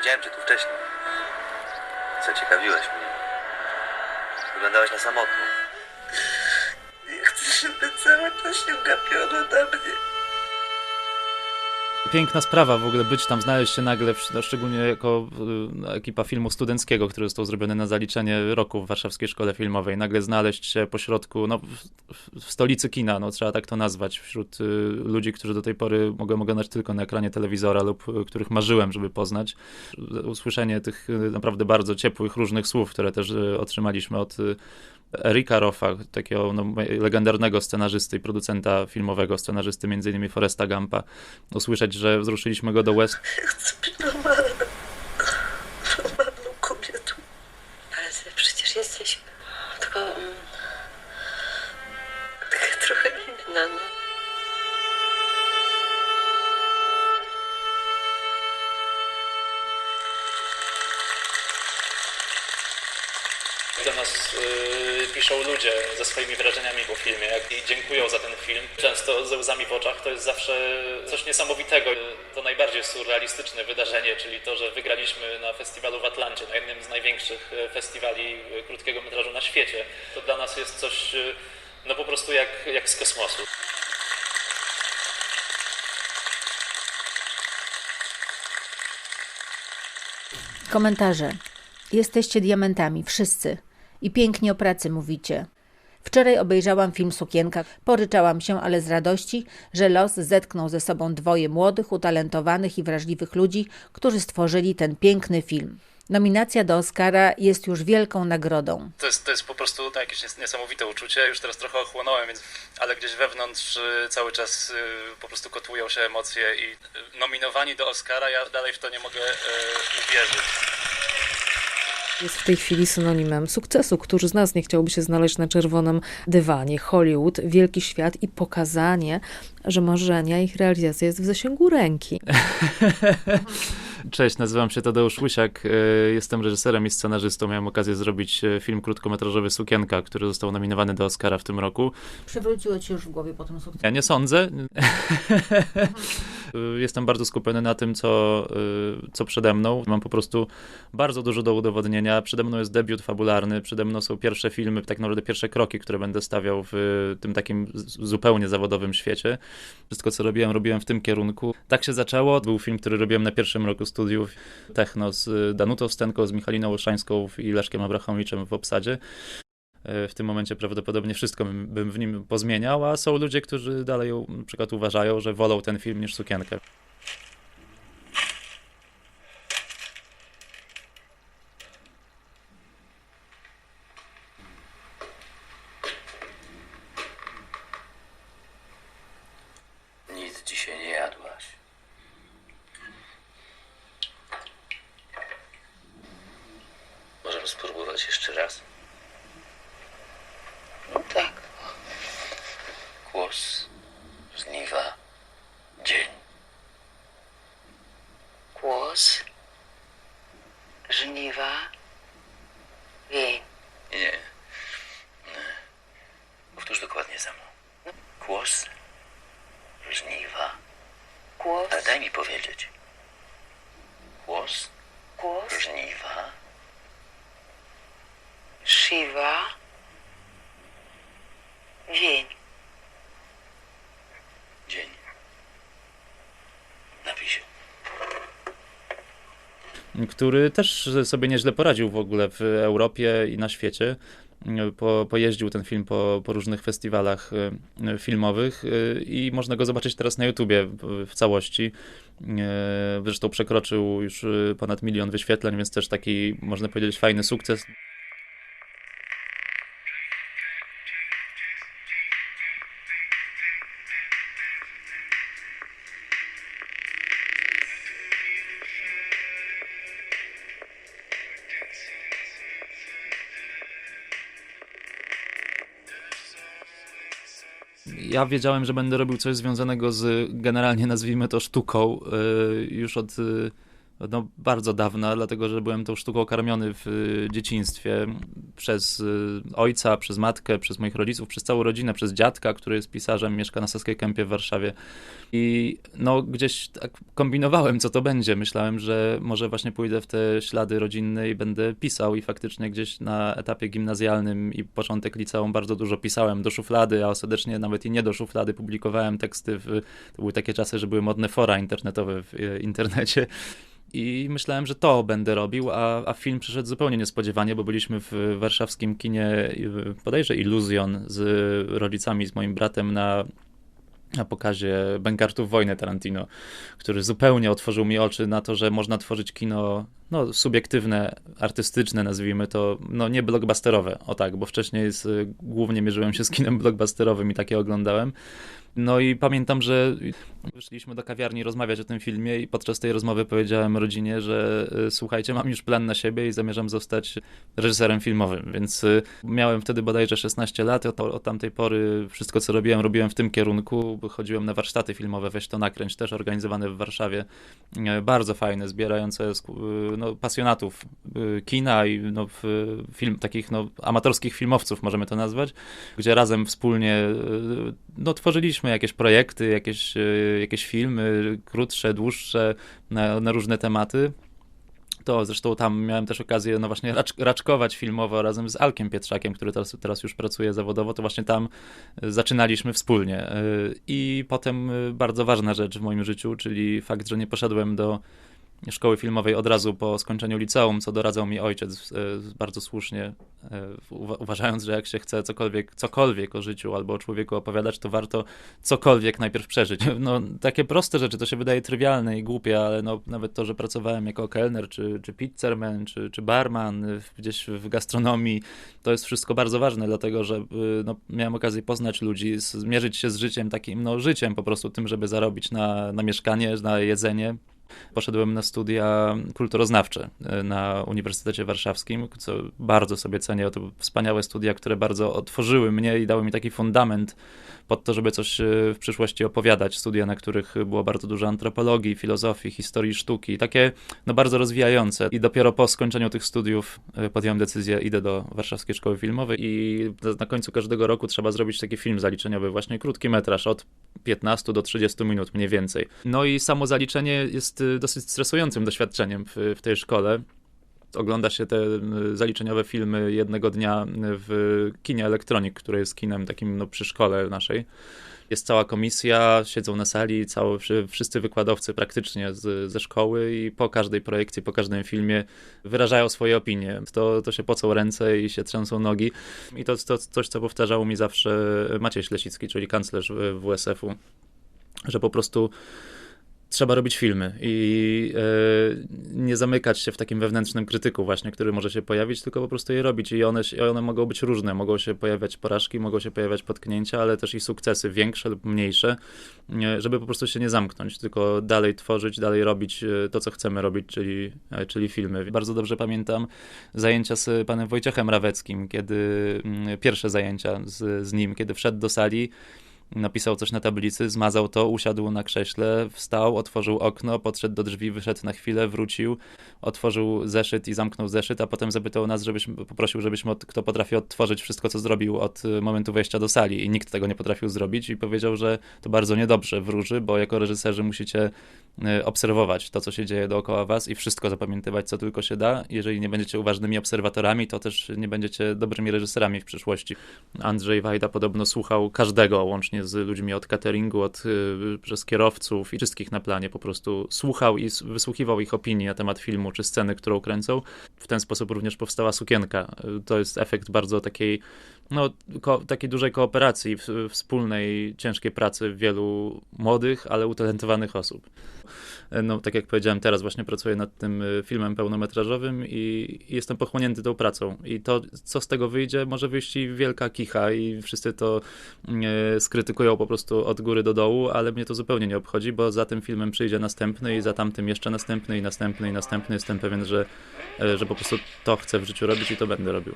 Widziałem cię tu wcześniej. Zaciekawiłeś mnie. Wyglądałaś na samotną. Nie chcę, żeby cały czas się gapiono na mnie. Piękna sprawa w ogóle być tam, znaleźć się nagle, no, szczególnie jako y, ekipa filmu studenckiego, który został zrobiony na zaliczenie roku w Warszawskiej Szkole Filmowej. Nagle znaleźć się pośrodku, no, w, stolicy kina, no, trzeba tak to nazwać, wśród y, ludzi, którzy do tej pory mogłem oglądać tylko na ekranie telewizora lub y, których marzyłem, żeby poznać. Usłyszenie tych naprawdę bardzo ciepłych, różnych słów, które też otrzymaliśmy od Erika Roffa, takiego no, legendarnego scenarzysty i producenta filmowego, scenarzysty innymi Foresta Gampa, usłyszeć, że wzruszyliśmy go do łez. Do nas y, piszą ludzie ze swoimi wrażeniami po filmie jak, i dziękują za ten film. Często ze łzami w oczach to jest zawsze coś niesamowitego. To najbardziej surrealistyczne wydarzenie, czyli to, że wygraliśmy na festiwalu w Atlancie, na jednym z największych y, festiwali y, krótkiego metrażu na świecie. To dla nas jest coś y, no po prostu jak, jak z kosmosu. Komentarze. Jesteście diamentami, wszyscy. I pięknie o pracy mówicie. Wczoraj obejrzałam film Sukienka. Poryczałam się, ale z radości, że los zetknął ze sobą dwoje młodych, utalentowanych i wrażliwych ludzi, którzy stworzyli ten piękny film. Nominacja do Oscara jest już wielką nagrodą. To jest, to jest po prostu to jakieś nies- niesamowite uczucie. Już teraz trochę ochłonąłem, więc, ale gdzieś wewnątrz y, cały czas y, po prostu kotłują się emocje i y, nominowani do Oscara, ja dalej w to nie mogę uwierzyć. Jest w tej chwili synonimem sukcesu. Którzy z nas nie chciałby się znaleźć na czerwonym dywanie? Hollywood, wielki świat i pokazanie, że marzenia, ich realizacja jest w zasięgu ręki. Cześć, nazywam się Tadeusz Łysiak, y, jestem reżyserem i scenarzystą. Miałem okazję zrobić y, film krótkometrażowy Sukienka, który został nominowany do Oscara w tym roku. Przewróciło ci już w głowie po tym sukcesie. Ja nie sądzę. Y, Jestem bardzo skupiony na tym, co, y, co przede mną. Mam po prostu bardzo dużo do udowodnienia. Przede mną jest debiut fabularny, przede mną są pierwsze filmy, tak naprawdę pierwsze kroki, które będę stawiał w tym takim zupełnie zawodowym świecie. Wszystko, co robiłem, robiłem w tym kierunku. Tak się zaczęło. Był film, który robiłem na pierwszym roku studiów Techno z Danutą Stenką, z Michaliną Olszańską i Leszkiem Abrahamowiczem w obsadzie. E, W tym momencie prawdopodobnie wszystko bym, w nim pozmieniał, a są ludzie, którzy dalej na przykład uważają, że wolą ten film niż sukienkę. Nic dzisiaj nie jadłaś. Możemy spróbować jeszcze raz. no tak. Głos, żniwa, dzień. Głos, żniwa, wień. Nie. Nie. Powtórz dokładnie za mną. Głos, żniwa. Głos, Ale daj mi powiedzieć. Głos, głos, żniwa, Shiva, wień. Dzień. Napij się. który też sobie nieźle poradził w ogóle w Europie i na świecie. Po, pojeździł ten film po, po różnych festiwalach y, filmowych y, i można go zobaczyć teraz na YouTubie w, całości. Y, Zresztą przekroczył już ponad milion wyświetleń, więc też taki, można powiedzieć, fajny sukces. Ja wiedziałem, że będę robił coś związanego z generalnie nazwijmy to sztuką y, już od y, no, bardzo dawna, dlatego że byłem tą sztuką karmiony w y, dzieciństwie przez y, ojca, przez matkę, przez moich rodziców, przez całą rodzinę, przez dziadka, który jest pisarzem, mieszka na Saskiej Kępie w Warszawie. I no, gdzieś tak kombinowałem, co to będzie. Myślałem, że może właśnie pójdę w te ślady rodzinne i będę pisał i faktycznie gdzieś na etapie gimnazjalnym i początek liceum bardzo dużo pisałem do szuflady, a ostatecznie nawet i nie do szuflady publikowałem teksty. W, to były takie czasy, że były modne fora internetowe w e, internecie. I myślałem, że to będę robił, a, a film przyszedł zupełnie niespodziewanie, bo byliśmy w warszawskim kinie, bodajże Iluzjon, z rodzicami, z moim bratem na na pokazie Bękartów Wojny Tarantino, który zupełnie otworzył mi oczy na to, że można tworzyć kino no, subiektywne, artystyczne, nazwijmy to, no nie blockbusterowe, o tak, bo wcześniej z, głównie mierzyłem się z kinem blockbusterowym i takie oglądałem. No i pamiętam, że wyszliśmy do kawiarni rozmawiać o tym filmie i podczas tej rozmowy powiedziałem rodzinie, że y, słuchajcie, mam już plan na siebie i zamierzam zostać reżyserem filmowym, więc y, miałem wtedy bodajże 16 lat, od, od tamtej pory wszystko co robiłem, robiłem w tym kierunku, chodziłem na warsztaty filmowe, weź to nakręć, też organizowane w Warszawie, y, bardzo fajne, zbierające no, pasjonatów kina i no, film, takich no, amatorskich filmowców, możemy to nazwać, gdzie razem wspólnie no, tworzyliśmy jakieś projekty, jakieś, jakieś filmy, krótsze, dłuższe, na, na różne tematy. To zresztą tam miałem też okazję, no właśnie, racz, raczkować filmowo razem z Alkiem Pietrzakiem, który teraz, teraz już pracuje zawodowo, to właśnie tam zaczynaliśmy wspólnie. I potem bardzo ważna rzecz w moim życiu, czyli fakt, że nie poszedłem do szkoły filmowej od razu po skończeniu liceum, co doradzał mi ojciec e, bardzo słusznie, e, uważając, że jak się chce cokolwiek, cokolwiek o życiu albo o człowieku opowiadać, to warto cokolwiek najpierw przeżyć. No, takie proste rzeczy, to się wydaje trywialne i głupie, ale no, nawet to, że pracowałem jako kelner, czy, czy pizzerman, czy, czy barman gdzieś w gastronomii, to jest wszystko bardzo ważne, dlatego że no, miałem okazję poznać ludzi, zmierzyć się z życiem takim, no życiem po prostu tym, żeby zarobić na, na mieszkanie, na jedzenie, Poszedłem na studia kulturoznawcze e, na Uniwersytecie Warszawskim, co bardzo sobie cenię. To wspaniałe studia, które bardzo otworzyły mnie i dały mi taki fundament pod to, żeby coś e, w przyszłości opowiadać. Studia, na których było bardzo dużo antropologii, filozofii, historii sztuki, takie no, bardzo rozwijające. I dopiero po skończeniu tych studiów e, podjąłem decyzję, idę do Warszawskiej Szkoły Filmowej i na końcu każdego roku trzeba zrobić taki film zaliczeniowy, właśnie krótki metraż, od 15 do 30 minut mniej więcej. No i samo zaliczenie jest y, dosyć stresującym doświadczeniem w, w tej szkole ogląda się te y, zaliczeniowe filmy jednego dnia w kinie Elektronik, które jest kinem takim no, przy szkole naszej. Jest cała komisja, siedzą na sali, cały, wszyscy wykładowcy praktycznie z, ze szkoły i po każdej projekcji, po każdym filmie wyrażają swoje opinie. To, to się pocą ręce i się trzęsą nogi. I to, to coś, co powtarzał mi zawsze Maciej Ślesicki, czyli kanclerz WSF-u, że po prostu trzeba robić filmy i e, nie zamykać się w takim wewnętrznym krytyku właśnie, który może się pojawić, tylko po prostu je robić i one, one mogą być różne, mogą się pojawiać porażki, mogą się pojawiać potknięcia, ale też i sukcesy większe lub mniejsze, żeby po prostu się nie zamknąć, tylko dalej tworzyć, dalej robić e, to, co chcemy robić, czyli, e, czyli filmy. Bardzo dobrze pamiętam zajęcia z panem Wojciechem Raweckim, kiedy mm, pierwsze zajęcia z, z nim, kiedy wszedł do sali napisał coś na tablicy, zmazał to, usiadł na krześle, wstał, otworzył okno, podszedł do drzwi, wyszedł na chwilę, wrócił, otworzył zeszyt i zamknął zeszyt, a potem zapytał nas, żebyśmy, poprosił, żebyśmy, od, kto potrafi odtworzyć wszystko, co zrobił od y, momentu wejścia do sali i nikt tego nie potrafił zrobić i powiedział, że to bardzo niedobrze wróży, bo jako reżyserzy musicie y, obserwować to, co się dzieje dookoła was i wszystko zapamiętywać, co tylko się da. Jeżeli nie będziecie uważnymi obserwatorami, to też nie będziecie dobrymi reżyserami w przyszłości. Andrzej Wajda podobno słuchał każdego, łącznie z ludźmi od cateringu, od, y, przez kierowców i wszystkich na planie. Po prostu słuchał i wysłuchiwał ich opinii na temat filmu czy sceny, którą kręcą. W ten sposób również powstała sukienka. To jest efekt bardzo takiej, no, takiej dużej kooperacji, wspólnej, ciężkiej pracy wielu młodych, ale utalentowanych osób. No, tak jak powiedziałem, teraz właśnie pracuję nad tym y, filmem pełnometrażowym i jestem pochłonięty tą pracą. I to, co z tego wyjdzie, może wyjść i wielka kicha i wszyscy to y, skrytykują po prostu od góry do dołu, ale mnie to zupełnie nie obchodzi, bo za tym filmem przyjdzie następny i za tamtym jeszcze następny i następny i następny. Jestem pewien, że, y, że po prostu to chcę w życiu robić i to będę robił.